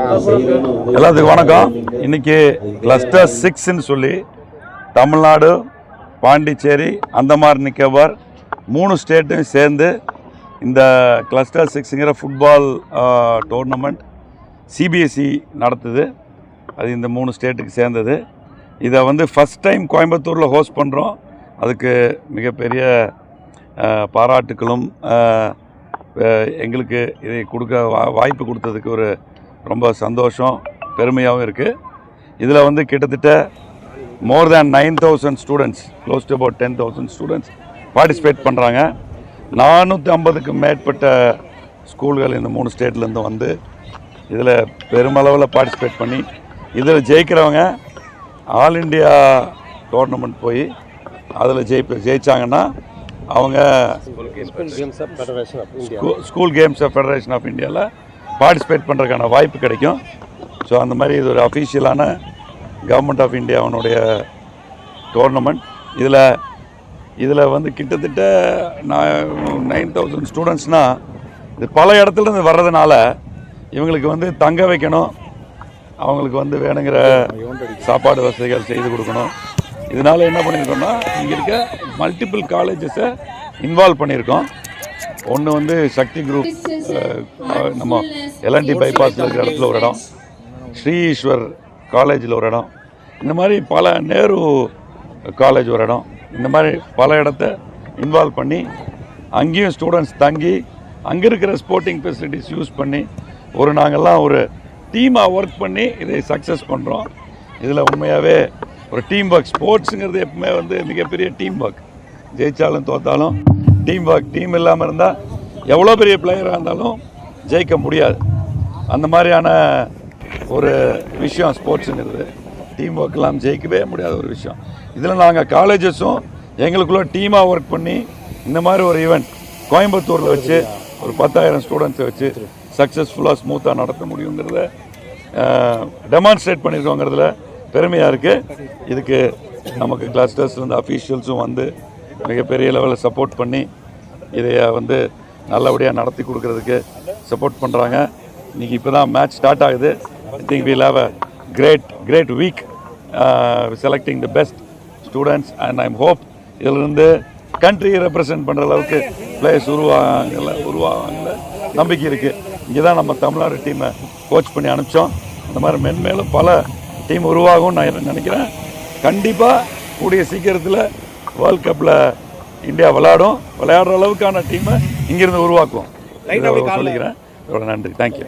எல்லாத்துக்கும் வணக்கம். இன்னைக்கு கிளஸ்டர் சிக்ஸ்ன்னு சொல்லி தமிழ்நாடு பாண்டிச்சேரி அந்தமான் நிக்கோபார் மூணு ஸ்டேட்டும் சேர்ந்து இந்த கிளஸ்டர் சிக்ஸுங்கிற ஃபுட்பால் டோர்னமெண்ட் சிபிஎஸ்சி நடத்துது. அது இந்த மூணு ஸ்டேட்டுக்கு சேர்ந்தது. இதை வந்து ஃபஸ்ட் டைம் கோயம்புத்தூரில் ஹோஸ்ட் பண்ணுறோம் அதுக்கு மிகப்பெரிய பாராட்டுகளும் பாராட்டுக்களும் எங்களுக்கு இதை கொடுக்க வா வாய்ப்பு கொடுத்ததுக்கு ஒரு ரொம்ப சந்தோஷம் பெருமையாகவும் இருக்குது இதில் வந்து கிட்டத்தட்ட more than nine thousand students close to about ten thousand students participate பண்ணுறாங்க நானூற்றி ஐம்பதுக்கு மேற்பட்ட ஸ்கூல்கள் இந்த மூணு ஸ்டேட்லேருந்து வந்து இதில் பெருமளவில் பார்ட்டிசிபேட் பண்ணி இதில் ஜெயிக்கிறவங்க ஆல் இண்டியா டோர்னமெண்ட் போய் அதில் ஜெயிப்ப ஜெயிச்சாங்கன்னா அவங்க school- school games federation of இந்தியாவில் பார்ட்டிசிபேட் பண்ணுறதுக்கான வாய்ப்பு கிடைக்கும். ஸோ அந்த மாதிரி இது ஒரு அஃபீஷியலான கவர்மெண்ட் ஆஃப் இந்தியாவனுடைய டோர்னமெண்ட் இதில் இதில் வந்து கிட்டத்தட்ட நான் நைன் தௌசண்ட் ஸ்டூடெண்ட்ஸ்னால் இது பல இடத்துலேருந்து வர்றதுனால இவங்களுக்கு வந்து தங்க வைக்கணும். அவங்களுக்கு வந்து வேணுங்கிற சாப்பாடு வசதிகள் செய்து கொடுக்கணும். இதனால என்ன பண்ணியிருக்கோம்னா இங்கே இருக்க மல்டிபிள் காலேஜஸை இன்வால்வ் பண்ணியிருக்கோம். ஒன்று வந்து சக்தி குரூப் நம்ம எல்என்டி பைபாஸில் இருக்கிற இடத்துல ஒரு இடம். ஸ்ரீ ஈஸ்வர் காலேஜில் ஒரு இடம். இந்த மாதிரி பல நேரு காலேஜ் ஒரு இடம். இந்த மாதிரி பல இடத்த இன்வால்வ் பண்ணி அங்கேயும் ஸ்டூடெண்ட்ஸ் தங்கி அங்கே இருக்கிற ஸ்போர்ட்டிங் ஃபெசிலிட்டிஸ் யூஸ் பண்ணி ஒரு நாங்கள்லாம் ஒரு டீமாக ஒர்க் பண்ணி இதை சக்ஸஸ் பண்ணுறோம் இதில் உண்மையாகவே ஒரு டீம் ஒர்க் ஸ்போர்ட்ஸுங்கிறது எப்பவுமே வந்து மிகப்பெரிய டீம் ஒர்க் ஜெயித்தாலும் தோத்தாலும் டீம் ஒர்க் டீம் இல்லாமல் இருந்தால் எவ்வளோ பெரிய பிளேயராக இருந்தாலும் ஜெயிக்க முடியாது. அந்த மாதிரியான ஒரு விஷயம் ஸ்போர்ட்ஸுங்கிறது டீம் ஒர்க் இல்லாமல் ஜெயிக்கவே முடியாத ஒரு விஷயம். இதில் நாங்கள் காலேஜஸும் எங்களுக்குள்ளே டீமாக ஒர்க் பண்ணி இந்த மாதிரி ஒரு ஈவெண்ட் கோயம்புத்தூரில் வச்சு ஒரு பத்தாயிரம் ஸ்டூடெண்ட்ஸை வச்சு சக்ஸஸ்ஃபுல்லாக ஸ்மூத்தாக நடத்த முடியுங்கிறத டெமான்ஸ்ட்ரேட் பண்ணியிருக்கோங்கிறதுல பெருமையாக இருக்குது இதுக்கு நமக்கு கிளஸ்டர்ஸ்லேருந்து அஃபீஷியல்ஸும் வந்து மிகப்பெரிய லெவலில் சப்போர்ட் பண்ணி இதை வந்து நல்லபடியாக நடத்தி கொடுக்கறதுக்கு சப்போர்ட் பண்ணுறாங்க இன்றைக்கி இப்போ தான் மேட்ச் ஸ்டார்ட் ஆகுது I think we'll have a great great week selecting the best students and I'm hope இதிலிருந்து கண்ட்ரியை ரெப்ரசன்ட் பண்ணுற அளவுக்கு பிளேயர்ஸ் உருவாங்கல உருவாவாங்கல நம்பிக்கை இருக்குது இங்கே தான் நம்ம தமிழ்நாடு டீமை கோச் பண்ணி அனுப்பிச்சோம். இந்த மாதிரி மென்மேலும் பல டீம் உருவாகும்னு நான் நினைக்கிறேன். கண்டிப்பாக கூடிய சீக்கிரத்தில் வேர்ல்ட் கப்பில் இந்தியா விளையாடும். விளையாடுற அளவுக்கான டீமை இங்கிருந்து உருவாக்குவோம் சொல்லிக்கிறேன். நன்றி. தேங்க்யூ